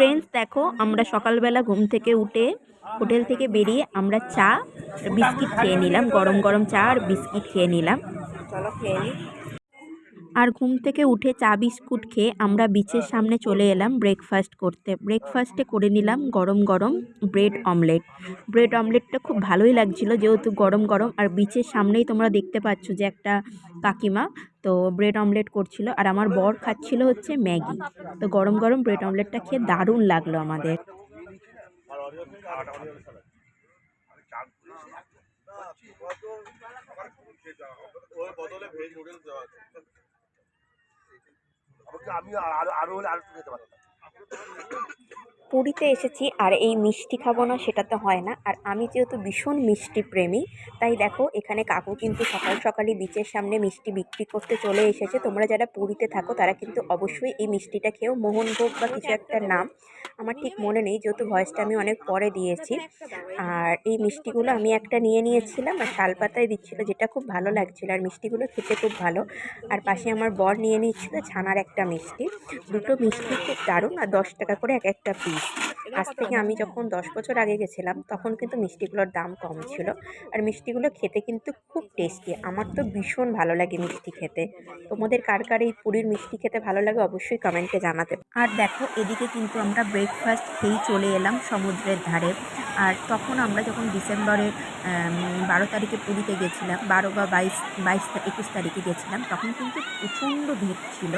Friends দেখো, আমরা সকালবেলা ঘুম থেকে উঠে হোটেল থেকে বেরিয়ে আমরা চা, বিস্কিট খেয়ে নিলাম, গরম গরম চা আর বিস্কিট খেয়ে নিলাম। চলো খেয়ে নিই আর ঘুম থেকে উঠে চা বিস্কুট খেয়ে আমরা বিচের সামনে চলে এলাম ব্রেকফাস্ট করতে। ব্রেকফাস্টে করে নিলাম গরম গরম ব্রেড অমলেট ব্রেড অমলেটটা খুব ভালোই লাগছিল যেহেতু গরম গরম। আর বিচের সামনেই তোমরা দেখতে পাচ্ছ যে একটা কাকিমা তো ব্রেড অমলেট করছিল। আর আমার বর খাচ্ছিল হচ্ছে ম্যাগি। তো গরম গরম ব্রেড অমলেটটা খেয়ে দারুণ লাগল আমাদের। বদলে ভেজ দেওয়া আমাকে আমি আরও আরও হলে আরও খেতে পারতাম। পুরীতে এসেছি আর এই মিষ্টি খাব না, সেটা তো হয় না। আর আমি যেহেতু ভীষণ মিষ্টি প্রেমী, তাই দেখো, এখানে কাকু কিন্তু সকাল সকালই বিচের সামনে মিষ্টি বিক্রি করতে চলে এসেছে। তোমরা যারা পুরীতে থাকো, তারা কিন্তু অবশ্যই এই মিষ্টিটা খেয়েও, মোহনভোগ বা কিছু একটা নাম, আমার ঠিক মনে নেই, যেহেতু ভয়েসটা আমি অনেক পরে দিয়েছি। আর এই মিষ্টিগুলো আমি একটা নিয়ে নিয়েছিলাম, আর শালপাতায় দিচ্ছিল, যেটা খুব ভালো লাগছিল, আর মিষ্টিগুলো খেতে খুব ভালো। আর পাশে আমার বর নিয়ে নিচ্ছিল ছানার একটা মিষ্টি। দুটো মিষ্টি খুব দারুণ, আর দশ টাকা করে এক একটা পিস আজ থেকে আমি যখন দশ বছর আগে গেছিলাম তখন কিন্তু মিষ্টিগুলোর দাম কম ছিল। আর মিষ্টিগুলো খেতে কিন্তু খুব টেস্টি। আমার তো ভীষণ ভালো লাগে মিষ্টি খেতে। তোমাদের কার কার এই পুরীর মিষ্টি খেতে ভালো লাগে অবশ্যই কমেন্টে জানাতে আর দেখো এদিকে কিন্তু আমরা ব্রেকফাস্ট খেয়েই চলে এলাম সমুদ্রের ধারে। আর তখন আমরা যখন ডিসেম্বরের বারো তারিখে পুরীতে গেছিলাম বারো বা বাইশ বাইশ একুশ তারিখে গেছিলাম তখন কিন্তু প্রচণ্ড ভিড় ছিল।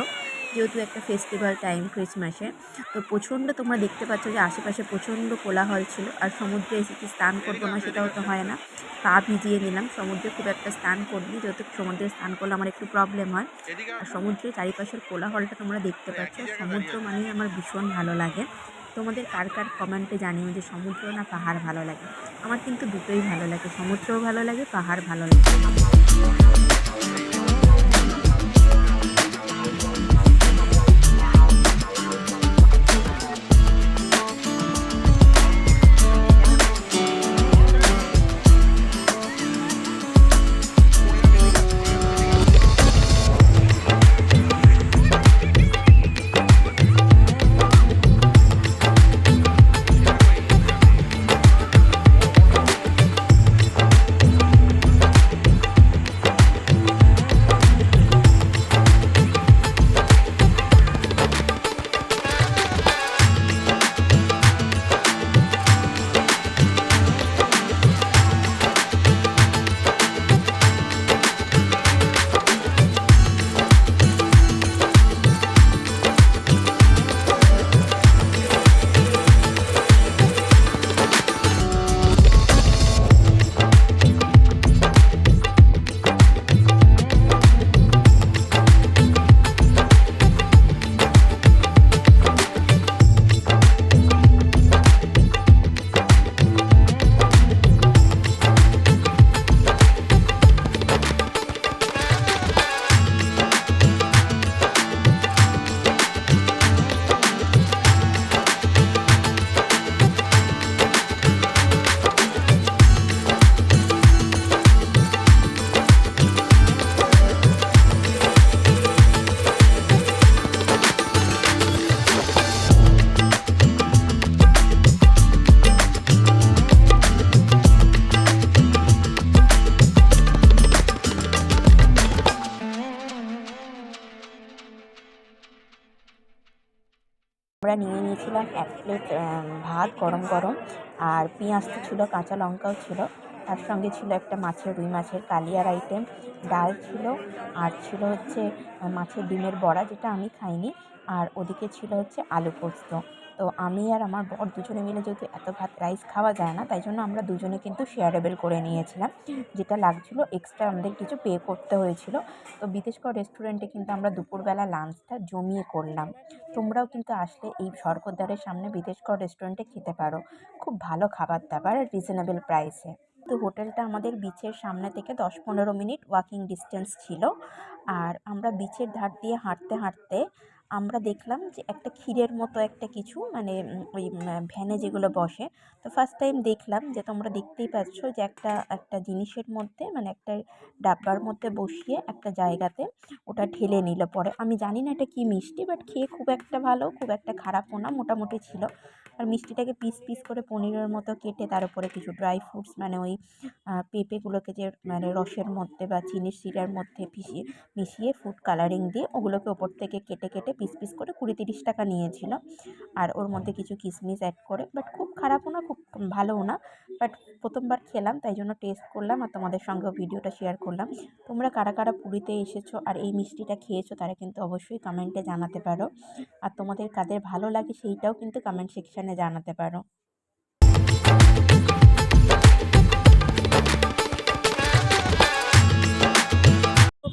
যেহেতু একটা ফেস্টিভ্যাল টাইম ক্রিসমাসে তো প্রচণ্ড তোমরা দেখতে পাচ্ছ যে আশেপাশে প্রচণ্ড কোলাহল ছিল আর সমুদ্রে এসেছি স্নান করব না সেটাও তো হয় না। পা ভিজিয়ে নিলাম, সমুদ্রে খুব একটা স্নান করিনি, যেহেতু সমুদ্রে স্নান করলে আমার একটু প্রবলেম হয়। আর সমুদ্রের চারিপাশের কোলাহলটা তোমরা দেখতে পাচ্ছ, সমুদ্র মানেই আমার ভীষণ ভালো লাগে। তোমাদের কার কার কমেন্টে জানিও যে সমুদ্র না পাহাড় ভালো লাগে? আমার কিন্তু দুটোই ভালো লাগে, সমুদ্রও ভালো লাগে, পাহাড় ভালো লাগে। আমরা নিয়ে নিয়েছিলাম এক প্লেট ভাত গরম গরম আর পেঁয়াজ তো ছিল, কাঁচা লঙ্কাও ছিল। তার সঙ্গে ছিল একটা মাছের, রুই মাছের কালিয়ার আইটেম ডাল ছিল আর ছিল হচ্ছে মাছের ডিমের বড়া যেটা আমি খাইনি। আর ওদিকে ছিল হচ্ছে আলু পোস্ত। তো আমি আর আমার বর দুজনে মিলে যেহেতু এত ভাত রাইস খাওয়া যায় না, তাই জন্য আমরা দুজনে কিন্তু শেয়ারেবেল করে নিয়েছিলাম। যেটা লাগছিল এক্সট্রা আমাদের কিছু পে করতে হয়েছিল। তো বিদেশকর রেস্টুরেন্টে কিন্তু আমরা দুপুরবেলা লাঞ্চটা জমিয়ে করলাম। তোমরাও কিন্তু আসলে এই স্বর্গদ্বারের সামনে বিদেশকর রেস্টুরেন্টে খেতে পারো। খুব ভালো খাবার দাবার রিজনেবল প্রাইসে তো হোটেলটা আমাদের বিচের সামনে থেকে দশ পনেরো মিনিট ওয়াকিং ডিস্টেন্স ছিল। আর আমরা বিচের ধার দিয়ে হাঁটতে হাঁটতে আমরা দেখলাম যে একটা ক্ষীরের মতো একটা কিছু মানে ওই ভ্যানে যেগুলো বসে। তো ফার্স্ট টাইম দেখলাম যে তোমরা দেখতেই পাচ্ছ যে একটা একটা জিনিসের মধ্যে মানে একটা ডাব্বার মধ্যে বসিয়ে একটা জায়গাতে ওটা ঢেলে নিল। পরে আমি জানি না এটা কী মিষ্টি বাট খেয়ে খুব একটা ভালো, খুব একটা খারাপও না, মোটামুটি ছিল। আর মিষ্টিটাকে পিস পিস করে পনিরের মতো কেটে তার উপরে কিছু ড্রাই ফ্রুটস মানে ওই পেঁপেগুলোকে যে মানে রসের মধ্যে বা চিনির শিরার মধ্যে পিষিয়ে, মিশিয়ে ফুড কালারিং দিয়ে ওগুলোকে ওপর থেকে কেটে কেটে পিস পিস করে কুড়ি তিরিশ টাকা নিয়েছিল। আর ওর মধ্যে কিছু কিশমিশ অ্যাড করে বাট খুব খারাপও না, খুব ভালোও না। বাট প্রথমবার খেলাম, তাই জন্য টেস্ট করলাম আর তোমাদের সঙ্গেও ভিডিওটা শেয়ার করলাম। তোমরা কারা কারা পুরীতে এসেছ আর এই মিষ্টিটা খেয়েছো তারা কিন্তু অবশ্যই কমেন্টে জানাতে পারো। আর তোমাদের কাদের ভালো লাগে সেইটাও কিন্তু কমেন্ট সেকশানে জানাতে পারো।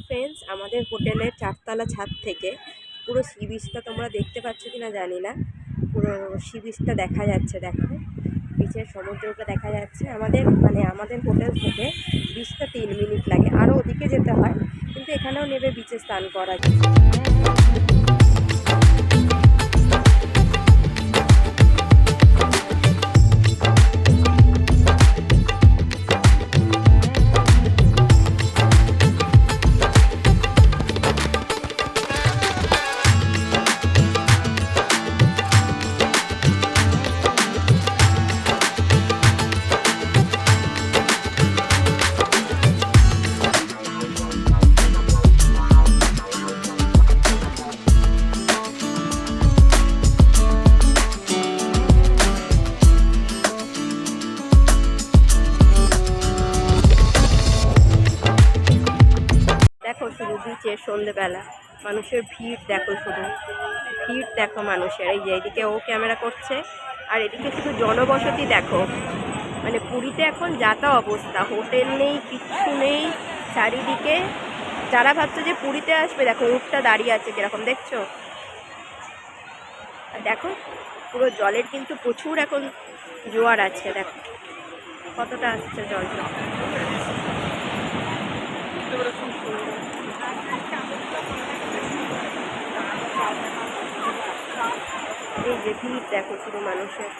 ফ্রেন্ডস আমাদের হোটেলের চারতলা ছাদ থেকে পুরো সি বিচটা তোমরা দেখতে পাচ্ছ কি না জানি না। পুরো সি বিচটা দেখা যাচ্ছে, দেখো। বিচের সমুদ্রটা দেখা যাচ্ছে। আমাদের মানে আমাদের হোটেল থেকে বিচটা তিন মিনিট লাগে। আরও ওদিকে যেতে হয়, কিন্তু এখানেও নেবে বিচে স্নান করা যায় বিচের সন্ধেবেলা, মানুষের ভিড় দেখো শুধু। ভিড় দেখো মানুষের, এই যে এদিকে ও ক্যামেরা করছে, আর এদিকে শুধু জনবসতি দেখো। মানে পুরীতে এখন যাতা অবস্থা, হোটেল নেই, কিচ্ছু নেই, চারিদিকে। যারা ভাবছে যে পুরীতে আসবে, দেখো উঠটা দাঁড়িয়ে আছে কীরকম, দেখছ? আর দেখো, পুরো জলের কিন্তু প্রচুর এখন জোয়ার আছে, দেখো। কতটা আসছে জলটা এই যে ভিড় দেখো শুধু মানুষের।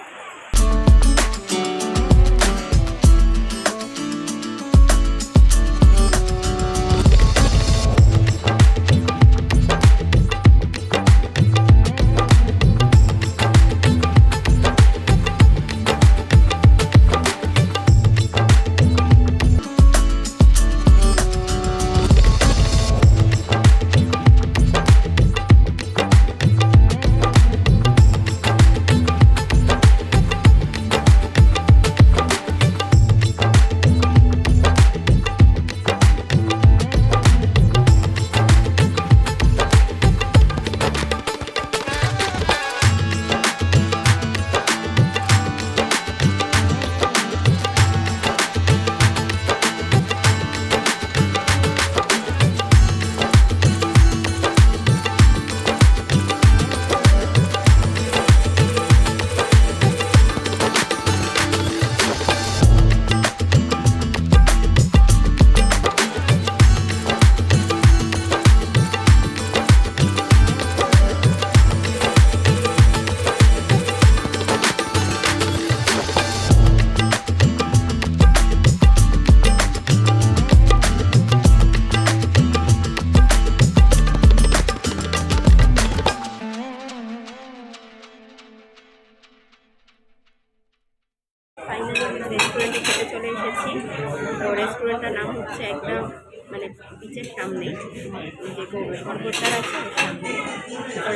গর্বতার আছে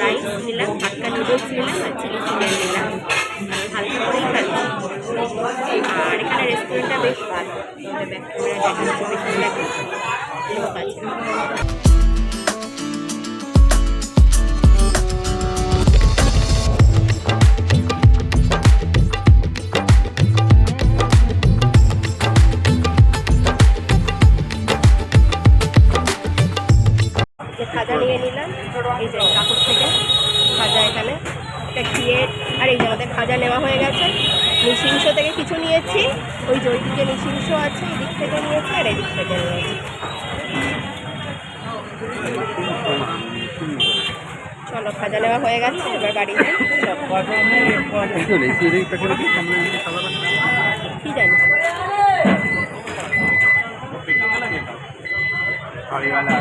রাইস নিলাম হাক্কা নুডলস নিলাম আর চিলি চিকেন নিলাম চলো খাজা নেওয়া হয়ে গেছে এবার বাড়ি কি জানি? বাড়িওয়ালা